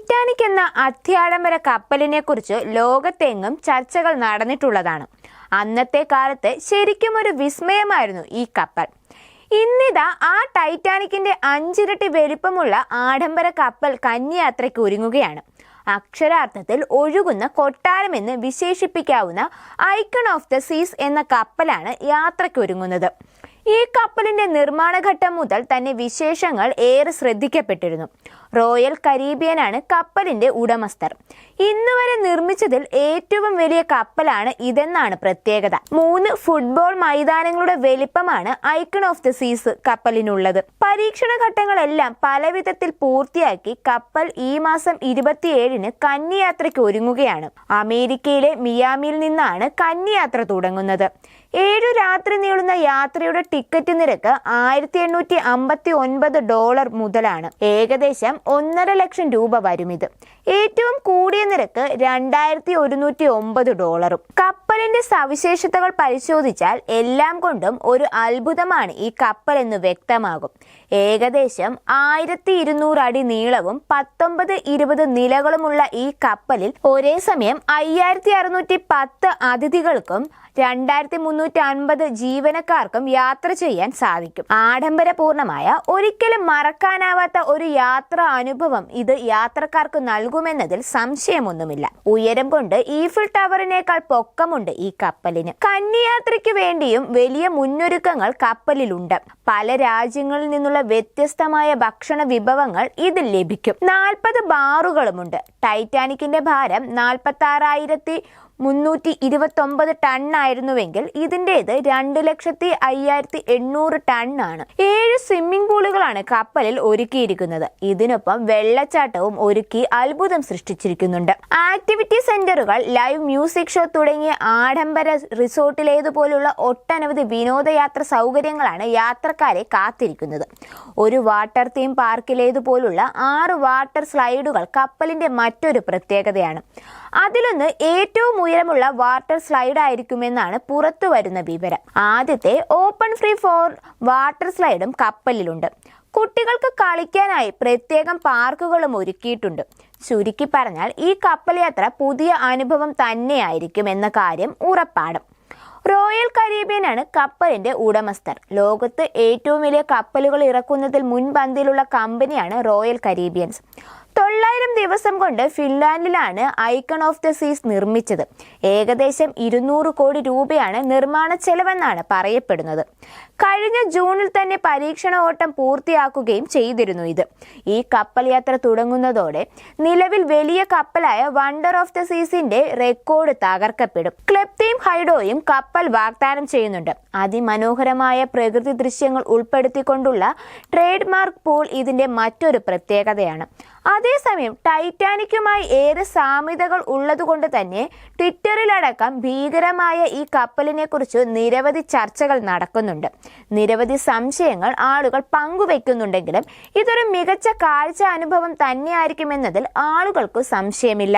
Titanic എന്ന അത്യാഡംബര കപ്പലിനെക്കുറിച്ച് ലോകത്തെങ്ങും ചർച്ചകൾ നടന്നിട്ടുള്ളതാണ്. അന്നത്തെ കാലത്ത് ശരിക്കും ഒരു വിസ്മയമായിരുന്നു ഈ കപ്പൽ. ഇന്നിതാ ആ ടൈറ്റാനിക്കിന്റെ അഞ്ചിരട്ടി വലിപ്പമുള്ള ആഡംബര കപ്പൽ കന്യാത്രയ്ക്ക് ഒരുങ്ങുകയാണ്. അക്ഷരാർത്ഥത്തിൽ ഒഴുകുന്ന കൊട്ടാരം എന്ന് വിശേഷിപ്പിക്കാവുന്ന ഐക്കൺ ഓഫ് ദ സീസ് എന്ന കപ്പലാണ് യാത്രയ്ക്കൊരുങ്ങുന്നത് ഈ കപ്പലിന്റെ നിർമ്മാണഘട്ടം മുതൽ തന്നെ വിശേഷങ്ങൾ ഏറെ ശ്രദ്ധിക്കപ്പെട്ടിരുന്നു. റോയൽ കരീബിയനാണ് കപ്പലിന്റെ ഉടമസ്ഥർ. ഇന്ന് വരെ നിർമ്മിച്ചതിൽ ഏറ്റവും വലിയ കപ്പലാണ് ഇതെന്നാണ് പ്രത്യേകത. മൂന്ന് ഫുട്ബോൾ മൈതാനങ്ങളുടെ വലിപ്പമാണ് ഐക്കൺ ഓഫ് ദ സീസ് കപ്പലിനുള്ളത്. പരീക്ഷണ ഘട്ടങ്ങളെല്ലാം പലവിധത്തിൽ പൂർത്തിയാക്കി കപ്പൽ ഈ മാസം ഇരുപത്തിയേഴിന് കന്നിയാത്രയ്ക്ക് ഒരുങ്ങുകയാണ്. അമേരിക്കയിലെ മിയാമിയിൽ നിന്നാണ് കന്നിയാത്ര തുടങ്ങുന്നത്. ഏഴു രാത്രി നീളുന്ന യാത്രയുടെ ടിക്കറ്റ് നിരക്ക് ആയിരത്തി എണ്ണൂറ്റി അമ്പത്തി ഒൻപത് ഡോളർ മുതലാണ്. ഏകദേശം ഒന്നര ലക്ഷം രൂപ വരും ഇത് ഏറ്റവും കൂടിയ നിരക്ക് രണ്ടായിരത്തി ഒരുന്നൂറ്റി ഒമ്പത് ഡോളറും. കപ്പലിന്റെ സവിശേഷതകൾ പരിശോധിച്ചാൽ എല്ലാം കൊണ്ടും ഒരു അത്ഭുതമാണ് ഈ കപ്പൽ എന്ന് വ്യക്തമാകും. ഏകദേശം ആയിരത്തി ഇരുന്നൂറ് അടി നീളവും പത്തൊമ്പത് ഇരുപത് നിലകളുമുള്ള ഈ കപ്പലിൽ ഒരേ സമയം അയ്യായിരത്തി അറുന്നൂറ്റി പത്ത് അതിഥികൾക്കും രണ്ടായിരത്തി മുന്നൂറ്റി അൻപത് ജീവനക്കാർക്കും യാത്ര ചെയ്യാൻ സാധിക്കും. ആഡംബരപൂർണമായ ഒരിക്കലും മറക്കാനാവാത്ത ഒരു യാത്ര അനുഭവം ഇത് യാത്രക്കാർക്ക് നൽകുമെന്നതിൽ സംശയമൊന്നുമില്ല. ഉയരം കൊണ്ട് ഈഫിൾ ടവറിനേക്കാൾ പൊക്കമുണ്ട് ഈ കപ്പലിന്. കന്യാത്രയ്ക്ക് വേണ്ടിയും വലിയ മുന്നൊരുക്കങ്ങൾ കപ്പലിലുണ്ട്. പല രാജ്യങ്ങളിൽ നിന്നുള്ള വ്യത്യസ്തമായ ഭക്ഷണ വിഭവങ്ങൾ ഇതിൽ ലഭിക്കും. നാൽപ്പത് ബാറുകളുമുണ്ട്. ടൈറ്റാനിക്കിന്റെ ഭാരം നാൽപ്പത്തി ആറായിരത്തി മുന്നൂറ്റി ടൺ ആയിരുന്നുവെങ്കിൽ ഇതിന്റെത് രണ്ട് ലക്ഷത്തി അയ്യായിരത്തി എണ്ണൂറ് ടൺ ആണ് ഏഴ് സ്വിമ്മിംഗ് പൂളുകളാണ് കപ്പലിൽ ഒരുക്കിയിരിക്കുന്നത്. ഇതിനൊപ്പം വെള്ളച്ചാട്ടവും ഒരുക്കി അത്ഭുതം സൃഷ്ടിച്ചിരിക്കുന്നുണ്ട്. ആക്ടിവിറ്റി സെന്ററുകൾ ലൈവ് മ്യൂസിക് ഷോ തുടങ്ങിയ ആഡംബര റിസോർട്ടിലേതുപോലുള്ള ഒട്ടനവധി വിനോദയാത്ര സൗകര്യങ്ങളാണ് യാത്രക്കാരെ കാത്തിരിക്കുന്നത്. ഒരു വാട്ടർ തീം പാർക്കിലേതുപോലുള്ള ആറ് വാട്ടർ സ്ലൈഡുകൾ കപ്പലിന്റെ മറ്റൊരു പ്രത്യേകതയാണ്. അതിലൊന്ന് ഏറ്റവും ഉയരമുള്ള വാട്ടർ സ്ലൈഡ് ആയിരിക്കുമെന്നാണ് പുറത്തു വരുന്ന വിവരം. ആദ്യത്തെ ഓപ്പൺ ഫ്രീ ഫോർ വാട്ടർ സ്ലൈഡും കപ്പലിലുണ്ട്. കുട്ടികൾക്ക് കളിക്കാനായി പ്രത്യേകം പാർക്കുകളും ഒരുക്കിയിട്ടുണ്ട്. ചുരുക്കി പറഞ്ഞാൽ ഈ കപ്പൽ യാത്ര പുതിയ അനുഭവം തന്നെയായിരിക്കും എന്ന കാര്യം ഉറപ്പാണ്. റോയൽ കരീബിയനാണ് കപ്പലിന്റെ ഉടമസ്ഥർ ലോകത്ത് ഏറ്റവും വലിയ കപ്പലുകൾ ഇറക്കുന്നതിൽ മുൻപന്തിയിലുള്ള കമ്പനിയാണ് റോയൽ കരീബിയൻസ്. തൊള്ളായിരം ദിവസം കൊണ്ട് ഫിൻലാൻഡിലാണ് ഐക്കൺ ഓഫ് ദ സീസ് നിർമ്മിച്ചത്. ഏകദേശം ഇരുന്നൂറ് കോടി രൂപയാണ് നിർമ്മാണ ചെലവെന്നാണ് പറയപ്പെടുന്നത്. കഴിഞ്ഞ ജൂണിൽ തന്നെ പരീക്ഷണ ഓട്ടം പൂർത്തിയാക്കുകയും ചെയ്തിരുന്നു ഇത്. ഈ കപ്പൽ യാത്ര തുടങ്ങുന്നതോടെ നിലവിൽ വലിയ കപ്പലായ വണ്ടർ ഓഫ് ദ സീസിന്റെ റെക്കോർഡ് തകർക്കപ്പെടും. ക്ലെപ്തിയും ഹൈഡോയും കപ്പൽ വാഗ്ദാനം ചെയ്യുന്നുണ്ട്. അതിമനോഹരമായ പ്രകൃതി ദൃശ്യങ്ങൾ ഉൾപ്പെടുത്തിക്കൊണ്ടുള്ള ട്രേഡ് മാർക്ക് പോൾ ഇതിന്റെ മറ്റൊരു പ്രത്യേകതയാണ്. അതേസമയം ടൈറ്റാനിക്കുമായി ഏറെ സാമ്യതകൾ ഉള്ളതുകൊണ്ട് തന്നെ ട്വിറ്ററിലടക്കം ഭീകരമായ ഈ കപ്പലിനെക്കുറിച്ച് നിരവധി ചർച്ചകൾ നടക്കുന്നുണ്ട്. നിരവധി സംശയങ്ങൾ ആളുകൾ പങ്കുവെക്കുന്നുണ്ടെങ്കിലും ഇതൊരു മികച്ച കാഴ്ച അനുഭവം തന്നെയായിരിക്കുമെന്നതിൽ ആളുകൾക്ക് സംശയമില്ല.